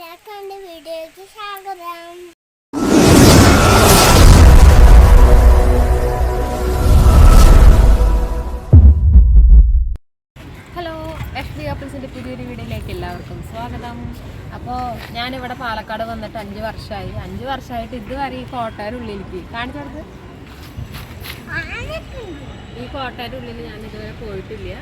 എന്റെ വീഡിയോയ്ക്ക് സ്വാഗതം. ഹലോ എഫ് ബി ഓഫീസിന്റെ പുതിയൊരു വീഡിയോയിലേക്ക് എല്ലാവർക്കും സ്വാഗതം. അപ്പോൾ ഞാനിവിടെ പാലക്കാട് വന്നിട്ട് അഞ്ച് വർഷമായി അഞ്ച് വർഷമായിട്ട് ഇതുവരെ ഈ കോട്ടയുടെ ഉള്ളിലേക്ക് കാണിച്ചു കൊടുത്ത് ഈ കോട്ടയുടെ ഉള്ളിൽ ഞാൻ ഇതുവരെ പോയിട്ടില്ല.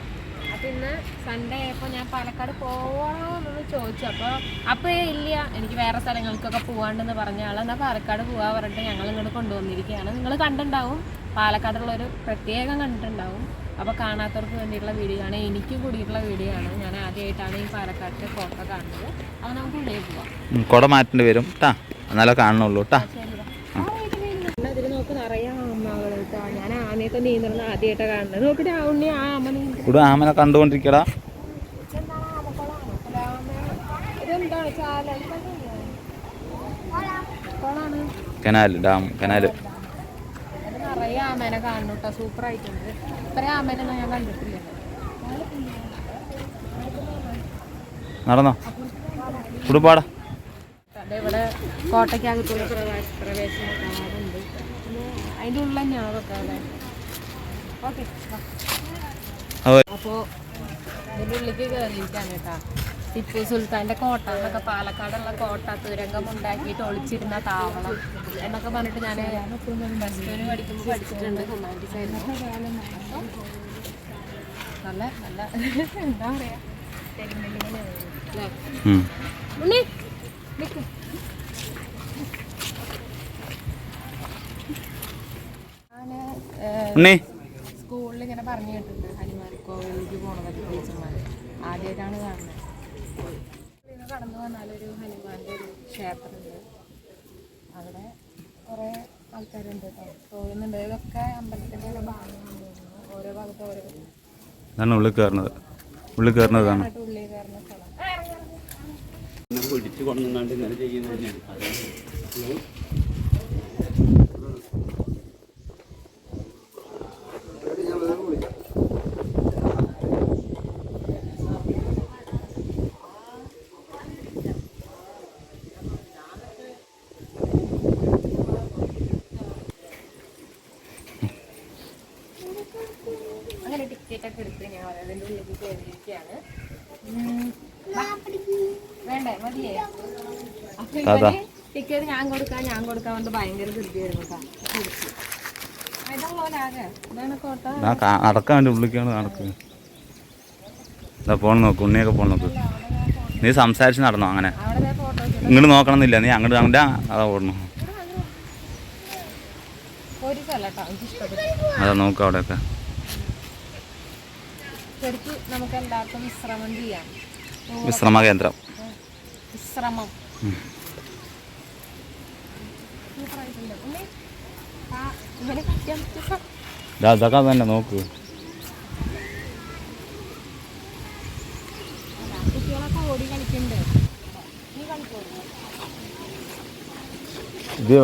അപ്പോൾ ഇന്ന് സൺഡേ ആയപ്പോൾ ഞാൻ പാലക്കാട് പോകണോ എന്നൊന്ന് ചോദിച്ചു അപ്പോൾ അപ്പോൾ ഇല്ല എനിക്ക് വേറെ സ്ഥലങ്ങൾക്കൊക്കെ പോകാണ്ടെന്ന് പറഞ്ഞ ആൾ എന്നാൽ പാലക്കാട് പോവാ പറഞ്ഞിട്ട് ഞങ്ങൾ ഇങ്ങോട്ട് കൊണ്ടുവന്നിരിക്കുകയാണ് നിങ്ങൾ കണ്ടിട്ടുണ്ടാവും പാലക്കാടുള്ളൊരു പ്രത്യേകം കണ്ടിട്ടുണ്ടാവും അപ്പോൾ കാണാത്തവർക്ക് വേണ്ടിയിട്ടുള്ള വീഡിയോ ആണ് എനിക്ക് കൂടിയിട്ടുള്ള വീഡിയോ ആണ് ഞാൻ ആദ്യമായിട്ടാണ് ഈ പാലക്കാട്ടിലെ ഫോട്ടോ കാണുന്നത് അപ്പോൾ നമുക്ക് ഉള്ളിൽ പോവാം കുട മാറ്റേണ്ടി വരും കേട്ടാ എന്നാലേ കാണുള്ളൂ കേട്ടാ അതിൽ നോക്ക് നിറയെ അമ്മകൾ കേട്ടോ ഞാൻ ആനയൊക്കെ നീന്തണം ആദ്യമായിട്ടാണ് കാണുന്നത് നോക്കിട്ട് ആ ഉണ്ണി ആ അമ്മ നീന്തി ഇവിടെ ആമനെ കണ്ടുകൊണ്ടിരിക്കടാ. Canal dam canal. അത് നിറയെ ആമേനെ കാണുന്നു കേട്ടോ സൂപ്പർ ആയിട്ടുണ്ട് ഇത്രയും ആമേനൊന്നും ഞാൻ കണ്ടിട്ടില്ല. നടന്നോ? കുടുപാടാ അതെ ഇവിടെ കോട്ടയ്ക്കകത്തുള്ള പ്രവേശ പ്രവേശന പിന്നെ അതിന്റെ ഉള്ളിൽ തന്നെയാണ് ഓക്കെ അപ്പോൾ ഇതിന്റെ ഉള്ളിലേക്ക് കയറിയിരിക്കാണ് കേട്ടോ. ടിപ്പു സുൽത്താന്റെ കോട്ട എന്നൊക്കെ പാലക്കാടുള്ള കോട്ട തുരങ്കം ഉണ്ടാക്കിയിട്ട് ഒളിച്ചിരുന്ന താവളം എന്നൊക്കെ പറഞ്ഞിട്ട് ഞാൻ പ്ലസ് ടുവിന് പഠിക്കുമ്പോൾ പഠിച്ചിട്ടുണ്ട് ഹ്യൂമാനിറ്റീസ് ആയിരുന്നു നല്ല നല്ല എന്താ പറയാ? ഉണ്ണി ഉണ്ണി. ഇങ്ങനെ പറഞ്ഞു കേട്ടിട്ടുണ്ട്. ഹനുമാൻകോവിലേക്ക് പോണതൊക്കെ ടീച്ചർമാർ ആദ്യമായിട്ടാണ് കാണുന്നത്. കടന്നു വന്നാലൊരു ഹനുമാന്റെ ഒരു ക്ഷേത്രമുണ്ട്. അവിടെ കുറേ ആൾക്കാരുണ്ട് കേട്ടോ. തോന്നുന്നുണ്ട് ഇതൊക്കെ അമ്പലത്തിന്റെ ഓരോ ഭാഗമാണ് തോന്നുന്നു. ഓരോ ഭാഗത്ത് ഓരോ ഇതാണ് ഉള്ളിൽ കയറുന്നത്. ഉള്ളിൽ കയറുന്നതാണ് ആയിട്ട് ഉള്ളിൽ കയറുന്ന സ്ഥലം. പിടിച്ചു കൊണ്ടുവന്നാണ്ട് ഇങ്ങനെ ചെയ്യുന്നത് തന്നെയാണ് അതാണ് അങ്ങനെ ടിക്കറ്റ് ഒക്കെ എടുത്ത് കയറിയിരിക്കുകയാണ്. ഉം. വേണ്ടേ? മതിയേ? അപ്പൊ. ഇവർ ടിക്കറ്റ് ഞാൻ കൊടുക്കാം ഞാൻ കൊടുക്കാൻ കൊണ്ട് ഭയങ്കര ധൃതിയായിരുന്നു നടക്കാൻ വേണ്ടി ഉള്ളിക്കാണ് നടക്കുക ഇതാ പോണ് നോക്ക്. ഉണ്ണിയൊക്കെ പോണ് നോക്ക്. നീ സംസാരിച്ച് നടന്നോ അങ്ങനെ? ഇങ്ങോട്ട് നോക്കണമെന്നില്ല. നീ അങ്ങോട്ട് അങ്ങോട്ട് അതാ ഓടണു. അതാ നോക്കാം അവിടെയൊക്കെ. ശരിക്കും നമുക്ക് എല്ലാവർക്കും വിശ്രമം ചെയ്യാം. വിശ്രമ കേന്ദ്രം. വിശ്രമം? ഇതാ ഇതൊക്കെ തന്നെ നോക്ക്.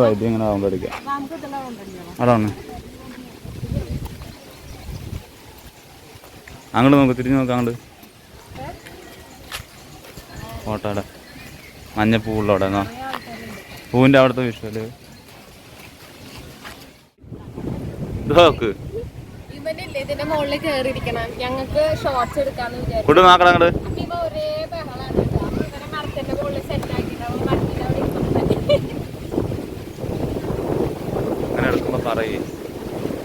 വൈദ്യം ഇങ്ങനെ അടിക്കാം നമുക്ക് ഇതെല്ലാം ഉണ്ടല്ലോ അവിടെ വന്ന് അങ്ങോട്ട് നോക്ക് തിരിഞ്ഞ് നോക്ക് അങ്ങോട്ട് ഫോട്ടോയുടെ മഞ്ഞപ്പൂവുള്ള അവിടെ എന്നാ. പൂവിന്റെ അവിടുത്തെ വിഷ്വൽ നോക്ക്. ഞങ്ങൾക്ക് ഷോർട്സ് എടുക്കാന്ന് വിചാരിച്ചു കുട്ടി നോക്കണം അങ്ങോട്ട് അപ്പൊ ഇവ ഒരേ ബഹളാണ് കേട്ടോ. അപ്പൊ ഇവനെ മരത്തിന്റെ മുകളിൽ സെറ്റ് ആക്കിയിട്ട് മരത്തിന്റെ അവിടെ ഇരുന്നോട്ടെ. അങ്ങനെ എടുക്കുമ്പോൾ പറയേ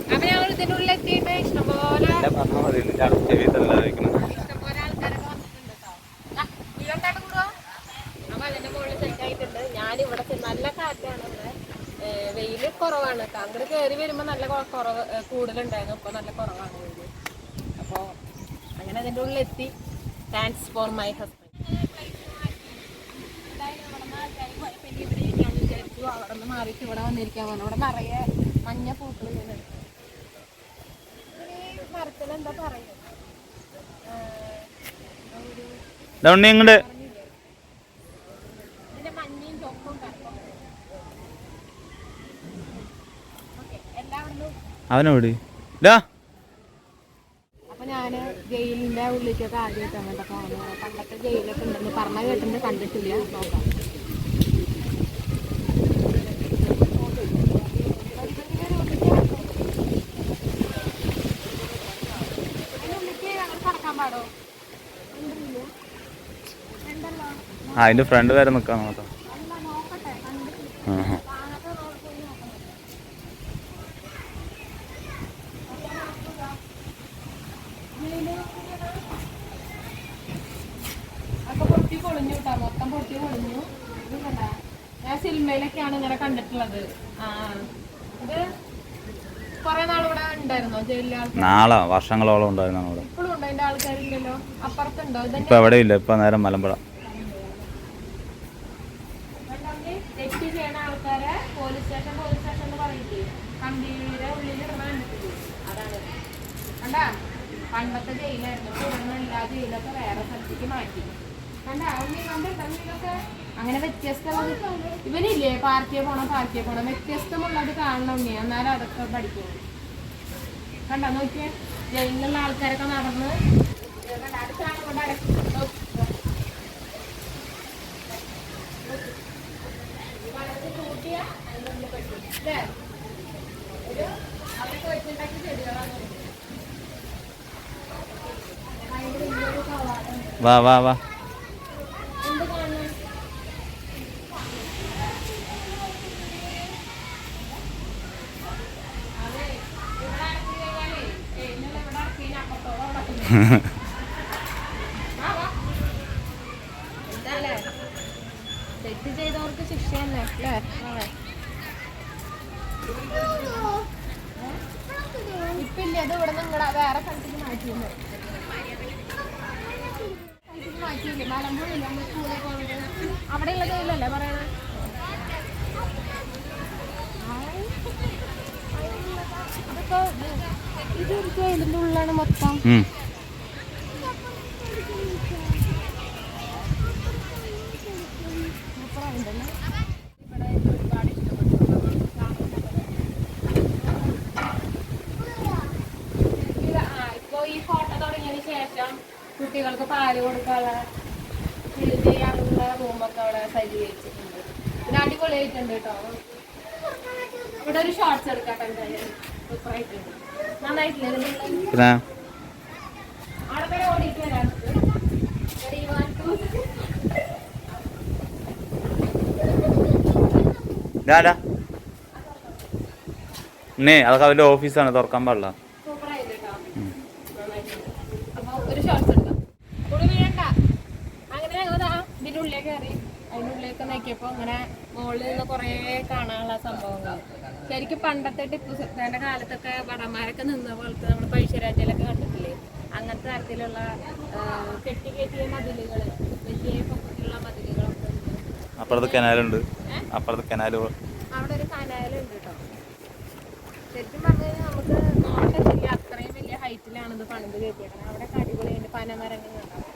അപ്പൊ ഞങ്ങൾ ഇതിന്റെ ഉള്ളിൽ എത്തിയിട്ട് ഇഷ്ടംപോലെ പറഞ്ഞാൽ മതി നിന്റെ അടുത്ത് ചെവിയത്തല്ല കഴിക്കണം ഇഷ്ടംപോലെ ആൾക്കാരൊക്കെ വന്നിട്ടുണ്ട് കേട്ടോ ആ, ഇതെന്താണ് കൂടുക അപ്പൊ അതിന്റെ മുകളിൽ സെറ്റ് ആയിട്ടുണ്ട് ഞാൻ ഇവിടെ നല്ല കാറ്റാണ് ഇവിടെ ഏഹ് വെയിൽ കുറവാണ് കേട്ടോ അങ്ങോട്ട് കയറി വരുമ്പോ നല്ല കൊ- കുറവ് ഏഹ് കൂടുതലുണ്ടായിരുന്നു. ഇപ്പൊ നല്ല കുറവാണ് വെയിൽ അപ്പോ അങ്ങനെ അതിന്റെ ഉള്ളിൽ എത്തി താങ്ക്സ് ഫോർ മൈ ഹസ്ബൻഡ് അവിടെ നിന്ന് മാറിയിട്ട് ഇവിടെ വന്നിരിക്കാൻ പറഞ്ഞു. ഇവിടെ നിറയെ മഞ്ഞ പൂക്കൾ ഇങ്ങനെ മരത്തിൽ എന്താ പറയുക? ഇതാ അവനോട് വിട്. ജയിലിന്റെ ജയിലൊക്കെ ഉണ്ടെന്ന് പറഞ്ഞ കണ്ടിട്ടില്ല. നോക്കാം അതിന്റെ ഫ്രണ്ട് വരെ നിക്കാൻ നോക്കാം സിനിമയിലൊക്കെയാണ് ഇങ്ങനെ കണ്ടിട്ടുള്ളത്. ഇത് കൊറേ നാൾ ഇവിടെ ഉണ്ടായിരുന്നോ ജയിലിലെ നാളെ വർഷങ്ങളോളം ഉണ്ടായിരുന്നു അവിടെ. ഇപ്പോഴും ഉണ്ടോ? അതിന്റെ ആൾക്കാരില്ലല്ലോ? അപ്പുറത്തുണ്ടോ? ഇതന്നെ ഇപ്പം എവിടെ ഇല്ല ഇപ്പൊ നേരം മലമ്പുഴ. രണ്ടാമത് തെറ്റ് ചെയ്യണ ആൾക്കാരെ പോലീസ് സ്റ്റേഷൻ പോലീസ് സ്റ്റേഷൻ എന്ന് പറയില്ലേ? കമ്പിയുടെ ഉള്ളിൽ കണ്ടിട്ടില്ലേ? അതാണ്. കണ്ടാ? പണ്ടത്തെ ജയിലായിരുന്നു. ഇപ്പൊ ഇവിടുന്ന് എല്ലാ ജയിലൊക്കെ വേറെ സ്ഥലത്തേക്ക് മാറ്റി. കണ്ടാ? ഉണ്ണി കണ്ടിട്ടുണ്ടോ അങ്ങനെ വ്യത്യസ്തമുള്ള ഇവനില്ലേ? പാർട്ടിയെ പോണം പാർട്ടിയെ പോണം. വ്യത്യസ്തമുള്ളത് കാണണം ഉണ്ണി എന്നാലും അതൊക്കെ പഠിക്കും കണ്ടോ? നോക്കിയേ. ജയിലിലുള്ള ആൾക്കാരൊക്കെ നടന്ന്. വാ വാ വാ എന്ത് കാണണം? അതെ, ഇവിടെ അടക്കി കഴിഞ്ഞാലേ, ഏയ് ഇന്നലെ ഇവിടെ അടക്കി കഴിഞ്ഞാ അപ്പുറത്തോളം അവിടെ അടക്കുന്നു. വാ, വാ. എന്താല്ലേ തെറ്റ് ചെയ്തവർക്ക് ശിക്ഷ തന്നെ അല്ലേ അതെ ഇപ്പൊ ഇല്ല ഇത് ഇവിടെ നിങ്ങളെ വേറെ സ്ഥലത്തേക്ക് മാറ്റിയിരുന്നു സ്ഥലത്തേക്ക് മാറ്റിയില്ലേ മലമ്പുഴയില്ല നമ്മൾ സ്കൂളിൽ പോകുന്നത് അവിടെ ഉള്ള ജയിലല്ലേ പറയണേ അതൊക്കെ ഇത് ജയിലിന്റെ ഉള്ളിലാണ് മൊത്തം ഉം. സൂപ്പറായിട്ടുണ്ടല്ലേ ഇവിടെ ഒരുപാട് ഇഷ്ടപ്പെട്ടു ആ ഇപ്പൊ ഈ തുടങ്ങിയതിന് ശേഷം കുട്ടികൾക്ക് പാൽ കൊടുക്കാനുള്ള ഇത് ചെയ്യാനുള്ള റൂമൊക്കെ അവിടെ സജ്ജീകരിച്ചിട്ടുണ്ട്. പിന്നെ അടിപൊളിയായിട്ടുണ്ട് കേട്ടോ. ഇവിടെ ഒരു ഷോർട്സ് എടുക്കാട്ടോ എന്തായാലും. സൂപ്പറായിട്ടുണ്ട്. നന്നായിട്ടില്ലേ? ഇതിന്റെ പിന്നെ? അവിടെ വരെ ഓടിയിട്ട് അതൊക്കെ അവന്റെ ഓഫീസാണ് തുറക്കാൻ പാടില്ല സൂപ്പറായില്ലേ കേട്ടോ? നന്നായിട്ടുണ്ട്. അപ്പൊ ഒരു ഷോർട്സ് എടുക്കാം കുളി വീഴണ്ട അങ്ങനെ ഞങ്ങൾ ദാ ഇതിന്റെ ഉള്ളിലേക്ക് കയറി അതിന്റെ ഉള്ളിലേക്ക് നോക്കിയപ്പോ ഇങ്ങനെ മുകളിൽ നിന്ന് കുറേ കാണാനുള്ള സംഭവങ്ങൾ. ശരിക്കും പണ്ടത്തെ ടിപ്പു സുൽത്താന്റെ കാലത്തൊക്കെ വടമാരൊക്കെ നിന്ന പോലത്തെ നമ്മൾ പഴശ്ശിരാജയിലൊക്കെ കണ്ടിട്ടില്ലേ? അങ്ങനത്തെ തരത്തിലുള്ള കെട്ടി കെട്ടിയ മതിലുകൾ വലിയ പൊക്കത്തിലുള്ള മതിലുകളൊക്കെ ഉണ്ട്. അപ്പുറത്ത് കനാലുണ്ട്. അപ്പുറത്ത് കനാല് അവിടെ ഒരു കനാലുണ്ട് കേട്ടോ. ശരിക്കും പറഞ്ഞു നമുക്ക് നോട്ടത്തില്ല അത്രയും വലിയ ഹൈറ്റിലാണ് ഇത് പണിത് കയറ്റിയേക്കുന്നത് അവിടെ അടിപൊളിയുണ്ട് പനമരങ്ങൾ ഉണ്ടാവും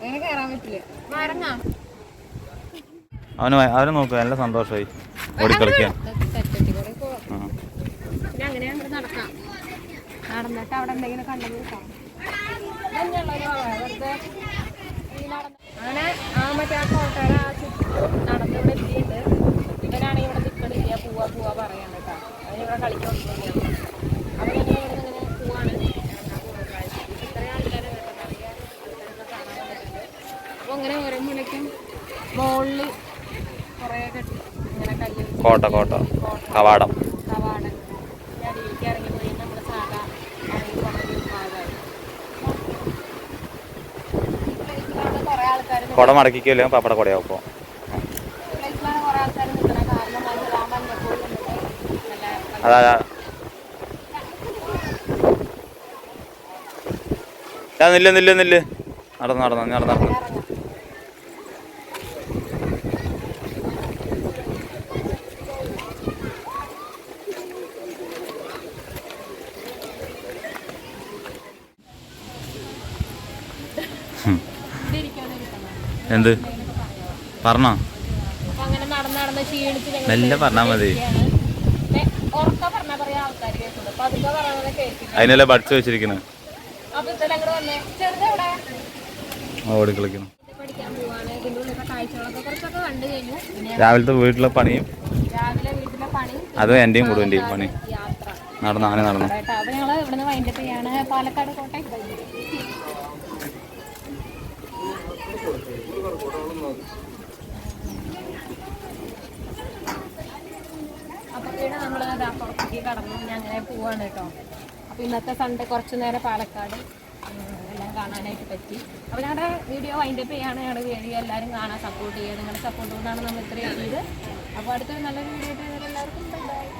അങ്ങനെ കയറാൻ പറ്റില്ല. അവന് അവനെ നോക്കുക നല്ല സന്തോഷമായി ഓടിക്കളിക്കാൻ. നടന്നിട്ട് അവിടെ എന്തെങ്കിലും കണ്ടെങ്കിൽ അങ്ങനെ മറ്റേ ആ കോട്ടയുടെ ആ ചുറ്റും നടന്ന് ഇവിടെ എത്തിയിട്ട് ഇവനാണെങ്കിൽ ഇവിടെ നിൽക്കണില്ല പോവാ പോവാ പറയാണ് കേട്ടോ അവനിവിടെ കളിക്കൊണ്ടിരിക്കുകയാണ് അപ്പോൾ ഞങ്ങൾ ഇവിടെ നിന്ന് ഇങ്ങനെ പോവാണ് ഇറങ്ങാൻ പോകുന്നത് ഇത്രയും ആൾക്കാരെ കേട്ടോ നിറയെ ആൾക്കാരൊക്കെ കാണാൻ വന്നിട്ടുണ്ട് അപ്പോൾ അങ്ങനെ ഓരോ മുലയ്ക്കും മുകളിൽ കുറേ കെട്ടി ഇങ്ങനെ കല്ല് കോട്ട കോട്ട കവാടം കവാടം അടിയിലേക്ക് ഇറങ്ങി പോയി നമ്മൾ സാധാ ഇറങ്ങി പോകുന്ന ഒരു ഭാഗമാണ് പ്ലേസിലാണ് കോട്ട കവാടം. കുട മടക്കിക്കല്ലേ പപ്പട കുടയാവും കാരണം അത് നല്ല നില്ല നില്ല. നടന്നു നടന്നു നടന്നു നടന്നു ഇറങ്ങാം ഇതിരിക്കാനിരിക്കണം എന്ത് പറഞ്ഞോ അപ്പൊ അങ്ങനെ നടന്ന് നടന്ന് ക്ഷീണിച്ച് ഞങ്ങൾ മെല്ലെ പറഞ്ഞാ മതി. ഉറക്ക പറഞ്ഞാ പറയാ ആൾക്കാർ കേൾക്കുന്നത് അപ്പൊ അതൊക്കെ പറയുന്നത് കേൾക്കില്ല അതിനല്ലേ പഠിച്ചു വെച്ചിരിക്കുന്നത് അപ്പൊ ഇതെല്ലാം അങ്ങോട്ട് വന്നേ ചെറുതെവിടെ ഓടിക്കളിക്കണം ഇത് പറഞ്ഞോ. നല്ല പറഞ്ഞാ മതി. അതിനല്ല പഠിച്ചു പിന്നെ രാവിലത്തെ വീട്ടിലെ പണിയും? അത് എന്റെയും പണി അതും എന്റെയും കൂടെ എന്റെയും പണി. നടന്നു ആന നടന്നു. പാലക്കാട് കോട്ടയം. അങ്ങനെ പോവാണ് ഇന്നത്തെ സൺഡേ കുറച്ചു നേരം പാലക്കാട് എല്ലാം കാണാനായിട്ട് പറ്റി. അപ്പോൾ ഞങ്ങളുടെ വീഡിയോ വൈൻഡ് അപ്പ് ചെയ്യാണ്. ഞങ്ങളുടെ വീഡിയോ എല്ലാവരും കാണാൻ സപ്പോർട്ട് ചെയ്യുക. നിങ്ങളുടെ സപ്പോർട്ട് കൊണ്ടാണ് നമ്മൾ ഇത്രയും ചെയ്ത് അപ്പോൾ അടുത്തൊരു നല്ലൊരു വീഡിയോ ആയിട്ട് എല്ലാവർക്കും ബൈ